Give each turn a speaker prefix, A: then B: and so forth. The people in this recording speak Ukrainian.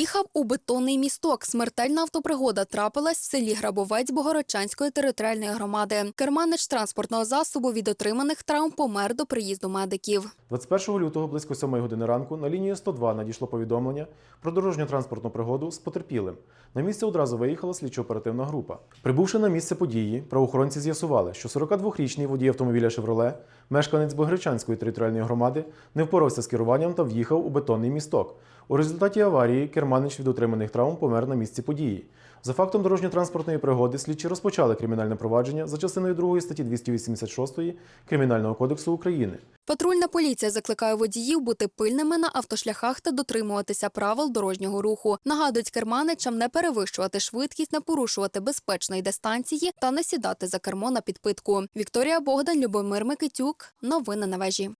A: В'їхав у бетонний місток. Смертельна автопригода трапилась в селі Грабовець Богородчанської територіальної громади. Керманич транспортного засобу від отриманих травм помер до приїзду медиків.
B: 21 лютого близько 7 години ранку на лінію 102 надійшло повідомлення про дорожньо-транспортну пригоду з потерпілим. На місце одразу виїхала слідчо-оперативна група. Прибувши на місце події, правоохоронці з'ясували, що 42-річний водій автомобіля «Шевроле», мешканець Богречанської територіальної громади, не впорався з керуванням та в'їхав у бетонний місток. У результаті аварії керманич від отриманих травм помер на місці події. За фактом дорожньо-транспортної пригоди слідчі розпочали кримінальне провадження за частиною 2 статті 286 Кримінального кодексу України.
A: Патрульна поліція закликає водіїв бути пильними на автошляхах та дотримуватися правил дорожнього руху. Нагадують керманичам не перевищувати швидкість, не порушувати безпечної дистанції та не сідати за кермо на підпитку. Вікторія Богдан, Любомир Микитюк. Новини на вежі.